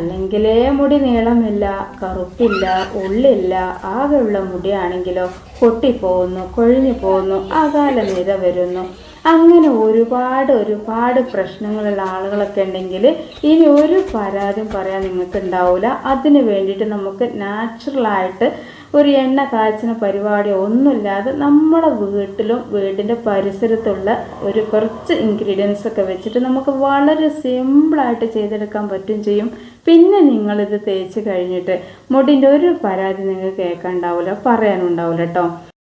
അല്ലെങ്കിലേ മുടി നീളമില്ല കറുപ്പില്ല ഉള്ളില്ല ആകെയുള്ള മുടിയാണെങ്കിലോ പൊട്ടിപ്പോകുന്നു കൊഴിഞ്ഞു പോകുന്നു അകാല നിര വരുന്നു. അങ്ങനെ ഒരുപാട് ഒരുപാട് പ്രശ്നങ്ങളുള്ള ആളുകളൊക്കെ ഉണ്ടെങ്കിൽ ഇനി ഒരു പരാതിയും പറയാൻ നിങ്ങൾക്ക് ഉണ്ടാവില്ല അതിന് വേണ്ടിയിട്ട് നമുക്ക് നാച്ചുറലായിട്ട് ഒരു എണ്ണ കാച്ചുന്ന പരിപാടി ഒന്നുമില്ലാതെ നമ്മുടെ വീട്ടിലും വീടിന്റെ പരിസരത്തുള്ള ഒരു കുറച്ച് ഇൻഗ്രീഡിയൻസ് ഒക്കെ വെച്ചിട്ട് നമുക്ക് വളരെ സിമ്പിളായിട്ട് ചെയ്തെടുക്കാൻ പറ്റും ചെയ്യും. പിന്നെ നിങ്ങളിത് തേച്ച് കഴിഞ്ഞിട്ട് മുടിന്റെ ഒരു പരാതി നിങ്ങൾ കേൾക്കാനുണ്ടാവില്ല പറയാനുണ്ടാവില്ല കേട്ടോ.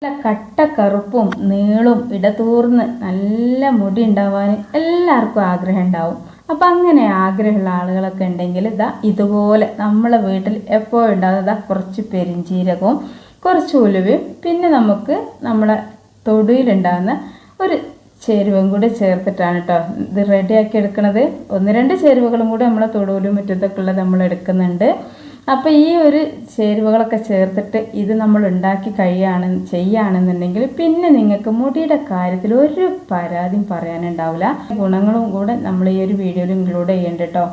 നല്ല കട്ട കറുപ്പും നീളും ഇടതൂർന്ന് നല്ല മുടി ഉണ്ടാവാൻ എല്ലാവർക്കും ആഗ്രഹം ഉണ്ടാവും. അപ്പം അങ്ങനെ ആഗ്രഹമുള്ള ആളുകളൊക്കെ ഉണ്ടെങ്കിൽ ഇതാ ഇതുപോലെ നമ്മളെ വീട്ടിൽ എപ്പോഴും ഇതാ കുറച്ച് പെരിഞ്ചീരകവും കുറച്ച് ഉലുവയും പിന്നെ നമുക്ക് നമ്മളെ തൊടിയിലുണ്ടാകുന്ന ഒരു ചേരുവയും കൂടി ചേർത്തിട്ടാണ് കേട്ടോ ഇത് റെഡിയാക്കി എടുക്കുന്നത് ഒന്ന് രണ്ട് ചേരുവകളും കൂടി നമ്മളെ തൊടുവിലും മുറ്റത്തൊക്കെ ഉള്ളത് നമ്മൾ എടുക്കുന്നുണ്ട്. അപ്പോൾ ഈ ഒരു ചേരുവകളൊക്കെ ചേർത്തിട്ട് ഇത് നമ്മൾ ഉണ്ടാക്കി കഴിയാണ് ചെയ്യുകയാണെന്നുണ്ടെങ്കിൽ പിന്നെ നിങ്ങൾക്ക് മുടിയുടെ കാര്യത്തിൽ ഒരു പരാതിയും പറയാനുണ്ടാവില്ല. ഗുണങ്ങളും കൂടെ നമ്മൾ ഈ ഒരു വീഡിയോയിൽ ഇൻക്ലൂഡ് ചെയ്യേണ്ട കേട്ടോ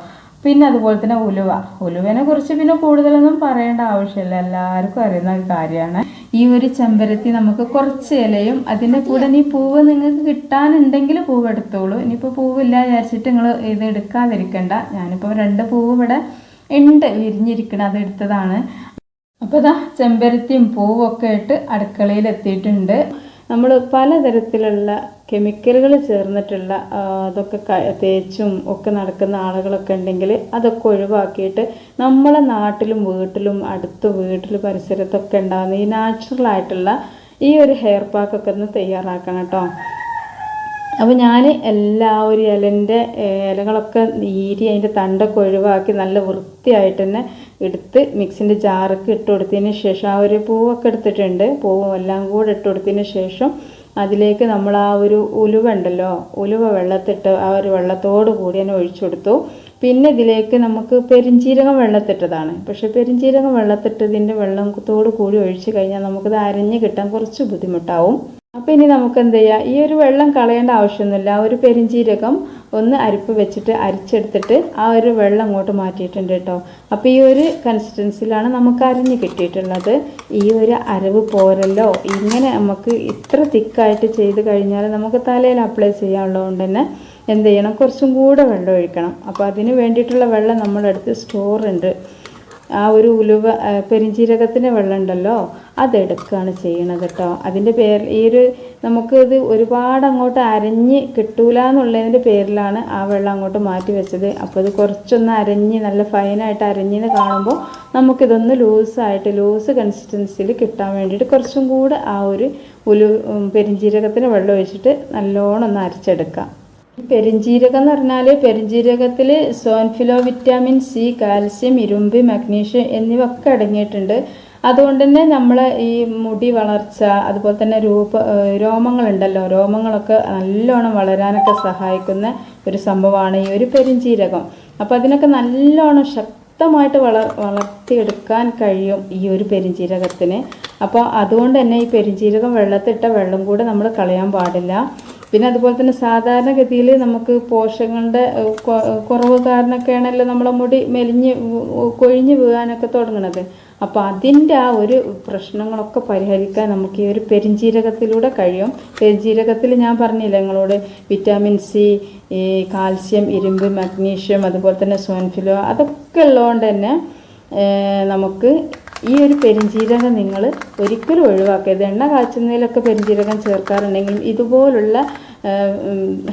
പിന്നെ അതുപോലെ തന്നെ ഉലുവ. ഉലുവനെ കുറിച്ച് പിന്നെ കൂടുതലൊന്നും പറയേണ്ട ആവശ്യമില്ല. എല്ലാവർക്കും അറിയുന്ന കാര്യമാണ്. ഈ ഒരു ചെമ്പരത്തി നമുക്ക് കുറച്ച് ഇലയും അതിന്റെ കൂടെ ഇനി പൂവ് നിങ്ങൾക്ക് കിട്ടാനുണ്ടെങ്കിൽ പൂവ് എടുത്തോളൂ. ഇനിയിപ്പോൾ പൂവില്ല വിചാരിച്ചിട്ട് നിങ്ങൾ ഇത് എടുക്കാതിരിക്കണ്ട. ഞാനിപ്പോൾ രണ്ട് പൂവ് ഇവിടെ ഉണ്ട് വിരിഞ്ഞിരിക്കണം അത് എടുത്തതാണ്. അപ്പോൾ ഇതാ ചെമ്പരത്തിയും പൂവൊക്കെ ആയിട്ട് അടുക്കളയിൽ എത്തിയിട്ടുണ്ട്. നമ്മൾ പലതരത്തിലുള്ള കെമിക്കലുകൾ ചേർന്നിട്ടുള്ള അതൊക്കെ തേച്ചും ഒക്കെ നടക്കുന്ന ആളുകളൊക്കെ ഉണ്ടെങ്കിൽ അതൊക്കെ ഒഴിവാക്കിയിട്ട് നമ്മളെ നാട്ടിലും വീട്ടിലും അടുത്ത വീട്ടിൽ പരിസരത്തൊക്കെ ഉണ്ടാകുന്ന ഈ നാച്ചുറൽ ആയിട്ടുള്ള ഈ ഒരു ഹെയർ പാക്കൊക്കെ ഒന്ന് തയ്യാറാക്കണം കേട്ടോ. അപ്പോൾ ഞാൻ എല്ലാ ഒരു ഇലന്റെ ഇലകളൊക്കെ നീരി അതിന്റെ തണ്ടൊക്കെ ഒഴിവാക്കി നല്ല വൃത്തിയായിട്ട് തന്നെ എടുത്ത് മിക്സിന്റെ ജാറൊക്കെ ഇട്ട് കൊടുത്തതിന് ശേഷം ആ ഒരു പൂവൊക്കെ എടുത്തിട്ടുണ്ട്. പൂവും എല്ലാം കൂടെ ഇട്ട് കൊടുത്തതിന് ശേഷം അതിലേക്ക് നമ്മൾ ആ ഒരു ഉലുവ ഉണ്ടല്ലോ ഉലുവ വെള്ളത്തിട്ട് ആ ഒരു വെള്ളത്തോട് കൂടി തന്നെ ഒഴിച്ചു കൊടുത്തു. പിന്നെ ഇതിലേക്ക് നമുക്ക് പെരിഞ്ചീരകം വെള്ളത്തിട്ടതാണ്. പക്ഷേ പെരിഞ്ചീരകം വെള്ളത്തിട്ടതിന്റെ വെള്ളം തോട് കൂടി ഒഴിച്ചു കഴിഞ്ഞാൽ നമുക്കത് അരഞ്ഞ് കിട്ടാൻ കുറച്ച് ബുദ്ധിമുട്ടാവും. അപ്പോൾ ഇനി നമുക്ക് എന്ത് ചെയ്യാം? ഈ ഒരു വെള്ളം കളയേണ്ട ആവശ്യമൊന്നുമില്ല. ഒരു പെരിഞ്ചീരകം ഒന്ന് അരിപ്പ് വെച്ചിട്ട് അരിച്ചെടുത്തിട്ട് ആ ഒരു വെള്ളം അങ്ങോട്ട് മാറ്റിയിട്ടുണ്ട് കേട്ടോ. അപ്പോൾ ഈ ഒരു കൺസിസ്റ്റൻസിലാണ് നമുക്ക് അരിഞ്ഞ് കിട്ടിയിട്ടുള്ളത്. ഈ ഒരു അരവ് പോരല്ലോ. ഇങ്ങനെ നമുക്ക് ഇത്ര തിക്കായിട്ട് ചെയ്ത് കഴിഞ്ഞാൽ നമുക്ക് തലയിൽ അപ്ലൈ ചെയ്യാനുള്ളതുകൊണ്ട് തന്നെ എന്ത് ചെയ്യണം? കുറച്ചും കൂടെ വെള്ളം ഒഴിക്കണം. അപ്പോൾ അതിന് വേണ്ടിയിട്ടുള്ള വെള്ളം നമ്മളെടുത്ത് സ്റ്റോർ ഉണ്ട് ആ ഒരു ഉലുവ പെരിഞ്ചീരകത്തിന്റെ വെള്ളം ഉണ്ടല്ലോ അതെടുക്കുകയാണ് ചെയ്യണത് കേട്ടോ അതിന്റെ പേരിൽ ഈ ഒരു നമുക്കിത് ഒരുപാട് അങ്ങോട്ട് അരഞ്ഞ് കിട്ടൂല എന്നുള്ളതിന്റെ പേരിലാണ് ആ വെള്ളം അങ്ങോട്ട് മാറ്റി വെച്ചത്. അപ്പോൾ ഇത് കുറച്ചൊന്ന് അരഞ്ഞ് നല്ല ഫൈനായിട്ട് അരഞ്ഞെന്ന് കാണുമ്പോൾ നമുക്കിതൊന്ന് ലൂസായിട്ട് ലൂസ് കൺസിസ്റ്റൻസിയിൽ കിട്ടാൻ വേണ്ടിയിട്ട് കുറച്ചും കൂടെ ആ ഒരു ഉലു പെരിഞ്ചീരകത്തിന് വെള്ളം ഒഴിച്ചിട്ട് നല്ലോണം ഒന്ന് അരച്ചെടുക്കാം. പെരിഞ്ജീരകം എന്ന് പറഞ്ഞാൽ പെരിഞ്ജീരകത്തിൽ സോൻഫിലോ വിറ്റാമിൻ സി കാൽസ്യം ഇരുമ്പ് മഗ്നീഷ്യം എന്നിവ ഒക്കെ അടങ്ങിയിട്ടുണ്ട്. അതുകൊണ്ട് തന്നെ നമ്മൾ ഈ മുടി വളർച്ച അതുപോലെ തന്നെ രൂപ രോമങ്ങളുണ്ടല്ലോ രോമങ്ങളൊക്കെ നല്ലോണം വളരാനൊക്കെ സഹായിക്കുന്ന ഒരു സംഭവമാണ് ഈ ഒരു പെരിഞ്ജീരകം അപ്പോൾ അതിനൊക്കെ നല്ലോണം ശക്തമായിട്ട് വളർ വളർത്തിയെടുക്കാൻ കഴിയും ഈ ഒരു പെരിഞ്ജീരകത്തിന് അപ്പോൾ അതുകൊണ്ട് തന്നെ ഈ പെരിഞ്ജീരകം വെള്ളത്തിട്ട വെള്ളം കൂടെ നമ്മൾ കളയാൻ പാടില്ല. പിന്നെ അതുപോലെ തന്നെ സാധാരണഗതിയിൽ നമുക്ക് പോഷകങ്ങളുടെ കുറവ് കാരണമൊക്കെയാണല്ലോ നമ്മളെ മുടി മെലിഞ്ഞ് കൊഴിഞ്ഞു വീഴാനൊക്കെ തുടങ്ങുന്നത് അപ്പോൾ അതിന്റെ ആ ഒരു പ്രശ്നങ്ങളൊക്കെ പരിഹരിക്കാൻ നമുക്ക് ഈ ഒരു പെരിഞ്ജീരകത്തിലൂടെ കഴിയും. പെരിഞ്ജീരകത്തിൽ ഞാൻ പറഞ്ഞില്ല നിങ്ങളോട് വിറ്റാമിൻ സി ഈ കാൽസ്യം ഇരുമ്പ് മഗ്നീഷ്യം അതുപോലെ തന്നെ സോൻഫിലോ അതൊക്കെ ഉള്ളതുകൊണ്ട് തന്നെ നമുക്ക് ഈ ഒരു പെരിഞ്ജീരകം നിങ്ങൾ ഒരിക്കലും ഒഴിവാക്കരുത്. എണ്ണ കാച്ചുന്നതിലൊക്കെ പെരിഞ്ജീരകം ചേർക്കാറുണ്ടെങ്കിലും ഇതുപോലുള്ള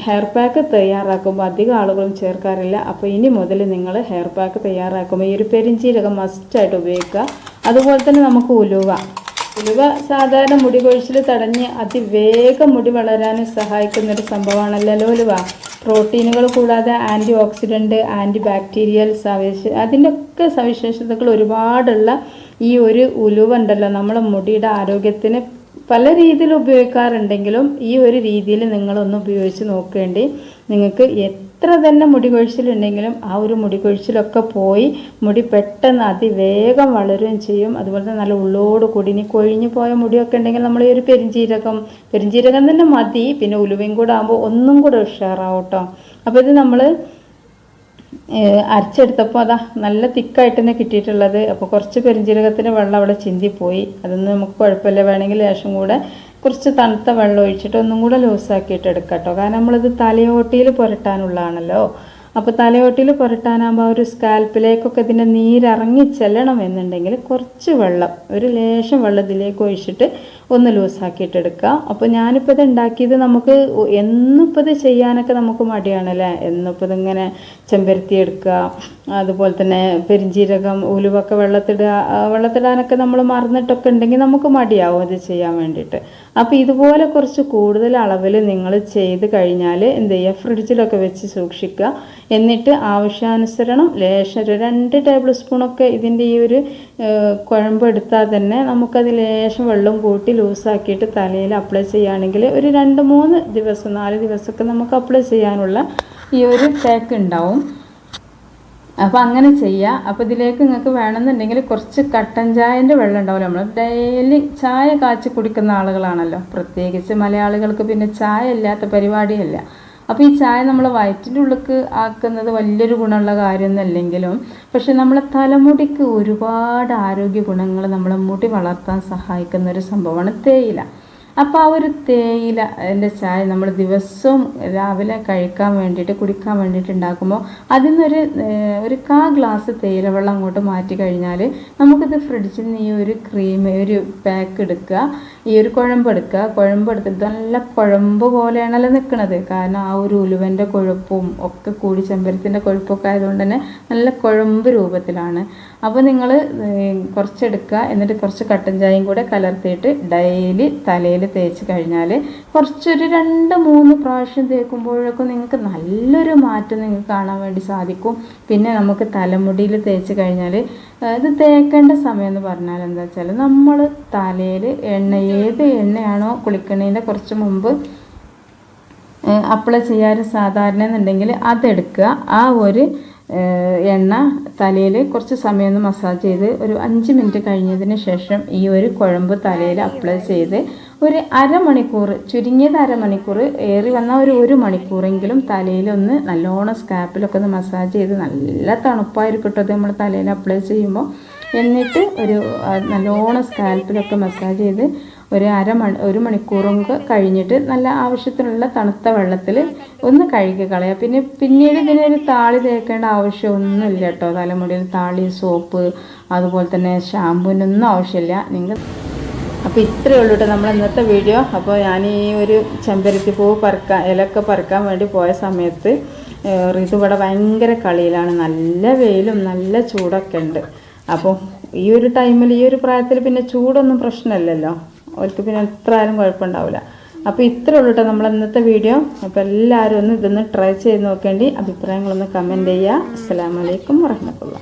ഹെയർ പാക്ക് തയ്യാറാക്കുമ്പോൾ അധികം ആളുകളും ചേർക്കാറില്ല. അപ്പോൾ ഇനി മുതൽ നിങ്ങൾ ഹെയർ പാക്ക് തയ്യാറാക്കുമ്പോൾ ഈ ഒരു പെരിഞ്ജീരകം മസ്റ്റായിട്ട് ഉപയോഗിക്കുക. അതുപോലെ തന്നെ നമുക്ക് ഉലുവ. ഉലുവ സാധാരണ മുടി കൊഴിച്ചിൽ തടഞ്ഞ് അതിവേഗം മുടി വളരാനും സഹായിക്കുന്ന ഒരു സംഭവമാണല്ലോ ഉലുവ. പ്രോട്ടീനുകൾ കൂടാതെ ആന്റി ഓക്സിഡന്റ് ആന്റി ബാക്ടീരിയൽ സവിശേഷ അതിന്റെയൊക്കെ സവിശേഷതകൾ ഒരുപാടുള്ള ഈ ഒരു ഉലുവ ഉണ്ടല്ലോ നമ്മളെ മുടിയുടെ ആരോഗ്യത്തിന് പല രീതിയിൽ ഉപയോഗിക്കാറുണ്ടെങ്കിലും ഈ ഒരു രീതിയിൽ നിങ്ങളൊന്ന് ഉപയോഗിച്ച് നോക്കേണ്ടി നിങ്ങൾക്ക് എത്ര തന്നെ മുടി കൊഴിച്ചിലുണ്ടെങ്കിലും ആ ഒരു മുടി കൊഴിച്ചിലൊക്കെ പോയി മുടി പെട്ടെന്ന് അതിവേഗം വളരുകയും ചെയ്യും. അതുപോലെ തന്നെ നല്ല ഉള്ളോട് കൂടി ഇനി കൊഴിഞ്ഞു പോയ മുടിയൊക്കെ ഉണ്ടെങ്കിൽ നമ്മൾ ഈ ഒരു പെരിഞ്ചീരകം പെരിഞ്ചീരകം തന്നെ മതി. പിന്നെ ഉലുവയും കൂടെ ആകുമ്പോൾ ഒന്നും കൂടെ ഉഷാറാവും കേട്ടോ അപ്പോൾ ഇത് നമ്മൾ അരച്ചെടുത്തപ്പോൾ അതാ നല്ല തിക്കായിട്ട് തന്നെ കിട്ടിയിട്ടുള്ളത്. അപ്പോൾ കുറച്ച് പെരിഞ്ജീരകത്തിന്റെ വെള്ളം അവിടെ ചിന്തിപ്പോയി. അതൊന്നും നമുക്ക് കുഴപ്പമില്ല. വേണമെങ്കിൽ ലേശം കൂടെ കുറച്ച് തണുത്ത വെള്ളം ഒഴിച്ചിട്ട് ഒന്നും കൂടെ ലൂസാക്കിയിട്ട് എടുക്കാം കേട്ടോ കാരണം നമ്മളിത് തലയോട്ടിയിൽ പുരട്ടാനുള്ളതാണല്ലോ. അപ്പോൾ തലയോട്ടിയിൽ പുരട്ടാനാകുമ്പോൾ ഒരു സ്കാൽപ്പിലേക്കൊക്കെ ഇതിന്റെ നീരിറങ്ങി ചെല്ലണം എന്നുണ്ടെങ്കിൽ കുറച്ച് വെള്ളം ഒരു ലേശം വെള്ളം ഇതിലേക്ക് ഒഴിച്ചിട്ട് ഒന്ന് ലൂസാക്കിയിട്ട് എടുക്കുക അപ്പോൾ ഞാനിപ്പോൾ ഇത് ഉണ്ടാക്കിയത് നമുക്ക് എന്നിപ്പോൾ ഇത് ചെയ്യാനൊക്കെ നമുക്ക് മടിയാണല്ലേ? എന്നിപ്പോൾ ഇതിങ്ങനെ ചെമ്പരത്തി എടുക്കുക അതുപോലെ തന്നെ പെരിഞ്ജീരകം ഉലുവൊക്കെ വെള്ളത്തിടുക വെള്ളത്തിടാനൊക്കെ നമ്മൾ മറന്നിട്ടൊക്കെ ഉണ്ടെങ്കിൽ നമുക്ക് മടിയാവും ഇത് ചെയ്യാൻ വേണ്ടിയിട്ട്. അപ്പോൾ ഇതുപോലെ കുറച്ച് കൂടുതൽ അളവിൽ നിങ്ങൾ ചെയ്ത് കഴിഞ്ഞാൽ എന്ത് ചെയ്യുക? ഫ്രിഡ്ജിലൊക്കെ വെച്ച് സൂക്ഷിക്കുക. എന്നിട്ട് ആവശ്യാനുസരണം ലേശം ഒരു രണ്ട് ടേബിൾ സ്പൂണൊക്കെ ഇതിന്റെ ഈ ഒരു കുഴമ്പെടുത്താൽ തന്നെ നമുക്കത് ലേശം വെള്ളം കൂട്ടി ലൂസാക്കിയിട്ട് തലയിൽ അപ്ലൈ ചെയ്യുകയാണെങ്കിൽ ഒരു രണ്ട് മൂന്ന് ദിവസം നാല് ദിവസമൊക്കെ നമുക്ക് അപ്ലൈ ചെയ്യാനുള്ള ഈ ഒരു പാക്ക് ഉണ്ടാവും. അപ്പോൾ അങ്ങനെ ചെയ്യുക അപ്പോൾ ഇതിലേക്ക് നിങ്ങൾക്ക് വേണമെന്നുണ്ടെങ്കിൽ കുറച്ച് കട്ടൻ ചായന്റെ വെള്ളം ഉണ്ടാവില്ല? നമ്മൾ ഡെയിലി ചായ കാച്ചി കുടിക്കുന്ന ആളുകളാണല്ലോ. പ്രത്യേകിച്ച് മലയാളികൾക്ക് പിന്നെ ചായ ഇല്ലാത്ത പരിപാടിയല്ല. അപ്പോൾ ഈ ചായ നമ്മൾ വയറ്റിന്റെ ഉള്ളിലേക്ക് ആക്കുന്നത് വലിയൊരു ഗുണമുള്ള കാര്യമൊന്നുമല്ലെങ്കിലും പക്ഷെ നമ്മളെ തലമുടിക്ക് ഒരുപാട് ആരോഗ്യ ഗുണങ്ങൾ നമ്മളെ മുടി വളർത്താൻ സഹായിക്കുന്ന ഒരു സംഭവമാണ് തേയില. അപ്പോൾ ആ ഒരു തേയില എന്റെ ചായ നമ്മൾ ദിവസവും രാവിലെ കഴിക്കാൻ വേണ്ടിയിട്ട് കുടിക്കാൻ വേണ്ടിയിട്ട് ഉണ്ടാക്കുമ്പോൾ അതിൽ നിന്നൊരു ഒരു കാ ഗ്ലാസ് തേയില വെള്ളം അങ്ങോട്ട് മാറ്റി കഴിഞ്ഞാൽ നമുക്കിത് ഫ്രിഡ്ജിൽ നിന്ന് ഈ ഒരു ക്രീം ഒരു പാക്ക് എടുക്കുക ഈ ഒരു കുഴമ്പ് എടുക്കുക. കുഴമ്പ് എടുത്തിട്ട് നല്ല കുഴമ്പ് പോലെയാണല്ലോ നിൽക്കുന്നത് കാരണം ആ ഒരു ഉലുവന്റെ കൊഴുപ്പും ഒക്കെ കൂടി ചെമ്പരത്തിന്റെ കൊഴുപ്പൊക്കെ ആയതുകൊണ്ട് തന്നെ നല്ല കുഴമ്പ് രൂപത്തിലാണ്. അപ്പോൾ നിങ്ങൾ കുറച്ചെടുക്കുക. എന്നിട്ട് കുറച്ച് കട്ടൻ ചായയും കൂടെ കലർത്തിയിട്ട് ഡെയിലി തലയിൽ തേച്ച് കഴിഞ്ഞാൽ കുറച്ചൊരു രണ്ട് മൂന്ന് പ്രാവശ്യം തേക്കുമ്പോഴൊക്കെ നിങ്ങൾക്ക് നല്ലൊരു മാറ്റം നിങ്ങൾക്ക് കാണാൻ വേണ്ടി സാധിക്കും. പിന്നെ നമുക്ക് തലമുടിയിൽ തേച്ച് കഴിഞ്ഞാൽ ഇത് തേക്കേണ്ട സമയം എന്ന് പറഞ്ഞാൽ എന്താ വെച്ചാൽ നമ്മൾ തലയിൽ എണ്ണ ഏത് എണ്ണയാണോ കുളിക്കണേന്റെ കുറച്ച് മുമ്പ് അപ്ലൈ ചെയ്യാറ് സാധാരണ എന്നുണ്ടെങ്കിൽ അതെടുക്കുക. ആ ഒരു എണ്ണ തലയിൽ കുറച്ച് സമയം ഒന്ന് മസാജ് ചെയ്ത് ഒരു അഞ്ച് മിനിറ്റ് കഴിഞ്ഞതിന് ശേഷം ഈ ഒരു കുഴമ്പ് തലയിൽ അപ്ലൈ ചെയ്ത് ഒരു അരമണിക്കൂർ ചുരുങ്ങിയത് അരമണിക്കൂർ ഏറി വന്ന ഒരു ഒരു മണിക്കൂറെങ്കിലും തലയിലൊന്ന് നല്ലോണം സ്കാപ്പിലൊക്കെ ഒന്ന് മസാജ് ചെയ്ത് നല്ല തണുപ്പായിരിക്കും കേട്ടോ അത് നമ്മൾ തലയിൽ അപ്ലൈ ചെയ്യുമ്പോൾ. എന്നിട്ട് ഒരു നല്ലോണം സ്കാൽപ്പിലൊക്കെ മസാജ് ചെയ്ത് ഒരു അരമണി ഒരു മണിക്കൂറും കഴിഞ്ഞിട്ട് നല്ല ആവശ്യത്തിനുള്ള തണുത്ത വെള്ളത്തിൽ ഒന്ന് കഴുകി കളയുക പിന്നെ പിന്നീട് ഇതിനൊരു താളി തേക്കേണ്ട ആവശ്യമൊന്നുമില്ല കേട്ടോ. തലമുടിയിൽ താളി സോപ്പ് അതുപോലെ തന്നെ ഷാമ്പൂവിനൊന്നും ആവശ്യമില്ല. നിങ്ങൾ അപ്പോൾ ഇത്രയേ ഉള്ളൂ കേട്ടോ നമ്മൾ ഇന്നത്തെ വീഡിയോ. അപ്പോൾ ഞാൻ ഈ ഒരു ചെമ്പരത്തി പൂവ് പറക്കാൻ ഇലയൊക്കെ പറക്കാൻ വേണ്ടി പോയ സമയത്ത് ഋതു ഭയങ്കര കളിയിലാണ്. നല്ല വെയിലും നല്ല ചൂടൊക്കെ ഉണ്ട്. അപ്പോൾ ഈ ഒരു ടൈമിൽ ഈ ഒരു പ്രായത്തിൽ പിന്നെ ചൂടൊന്നും പ്രശ്നമില്ലല്ലോ. അവർക്ക് പിന്നെ എത്ര ആയാലും കുഴപ്പമുണ്ടാവില്ല. അപ്പോൾ ഇത്രേ ഉള്ളൂ കേട്ടോ നമ്മൾ ഇന്നത്തെ വീഡിയോ. അപ്പോൾ എല്ലാവരും ഒന്ന് ഇതൊന്ന് ട്രൈ ചെയ്ത് നോക്കേണ്ടി അഭിപ്രായങ്ങളൊന്ന് കമന്റ് ചെയ്യുക. അസ്സാം വലൈക്കും വറഹമത്തുള്ള